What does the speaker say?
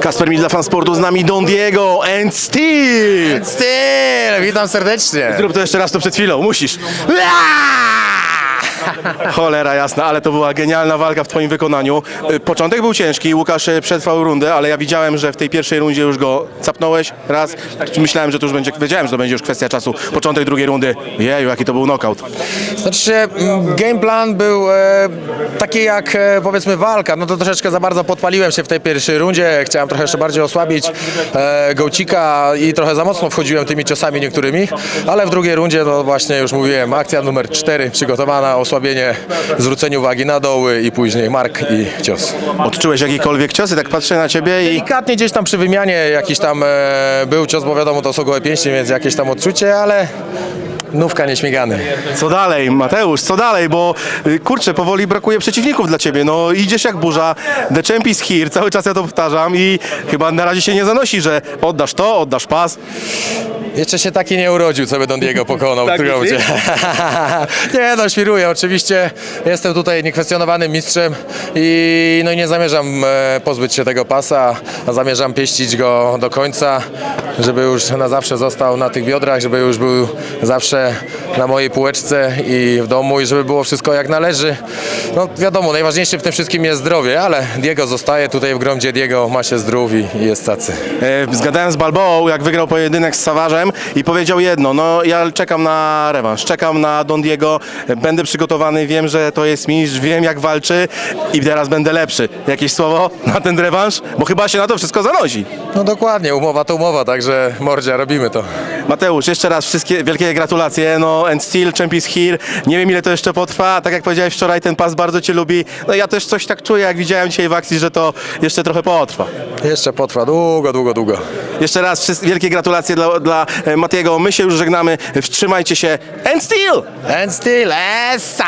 Kasper Mil dla Fansportu, z nami Don Diego and Steel! Styl, witam serdecznie. Zrób to jeszcze raz to przed chwilą, musisz. Cholera jasna, ale to była genialna walka w twoim wykonaniu. Y, Początek był ciężki, Łukasz y, przetrwał rundę, ale ja widziałem, że w tej pierwszej rundzie już go capnąłeś raz. Myślałem, że to już będzie, wiedziałem, że to będzie już kwestia czasu. Początek drugiej rundy, jeju, jaki to był knockout. Znaczy mm, game plan był e, taki jak e, powiedzmy walka. No to troszeczkę za bardzo podpaliłem się w tej pierwszej rundzie. Chciałem trochę jeszcze bardziej osłabić e, Gołcika i trochę za mocno wchodziłem tymi ciosami niektórymi, ale w drugiej rundzie, no właśnie już mówiłem, akcja numer 4 przygotowana, osłabienie, zwrócenie uwagi na doły i później mark i cios. Odczułeś jakikolwiek ciosy? Tak patrzę na ciebie i Delikatnie gdzieś tam przy wymianie jakiś tam e, był cios, bo wiadomo to są gołe pięści, więc jakieś tam odczucie, ale nówka nieśmigany. co dalej, Mateusz, co dalej, bo y, kurczę, powoli brakuje przeciwników dla ciebie. No idziesz jak burza, the champ is here, cały czas ja to powtarzam i chyba na razie się nie zanosi, że oddasz to, oddasz pas. Jeszcze się taki nie urodził, co by Don Diego pokonał Tak w trójkącie. nie no, świruję. Oczywiście jestem tutaj niekwestionowanym mistrzem i no i nie zamierzam e, pozbyć się tego pasa, a zamierzam pieścić go do końca, żeby już na zawsze został na tych biodrach, żeby już był zawsze na mojej półeczce i w domu i żeby było wszystko jak należy. No wiadomo, najważniejsze w tym wszystkim jest zdrowie, ale Diego zostaje tutaj w gromdzie Diego, ma się zdrów i, i jest tacy. E, Zgadałem z Balboą, jak wygrał pojedynek z Savarzem i powiedział jedno, no ja czekam na rewanż, czekam na Don Diego, będę przygotowany, wiem, że to jest mistrz, wiem jak walczy i teraz będę lepszy. Jakieś słowo na ten rewanż? Bo chyba się na to wszystko zanosi. No dokładnie, umowa to umowa, także mordzia, robimy to. Mateusz, jeszcze raz wszystkie wielkie gratulacje, no and still champ is here, nie wiem ile to jeszcze potrwa, tak jak powiedziałeś wczoraj, ten pas bardzo Cię lubi, no ja też coś tak czuję, jak widziałem dzisiaj w akcji, że to jeszcze trochę potrwa. Jeszcze potrwa długo, długo, długo. Jeszcze raz wszystkie wielkie gratulacje dla, dla e, Matiego, my się już żegnamy, wstrzymajcie się and still! And still, essa!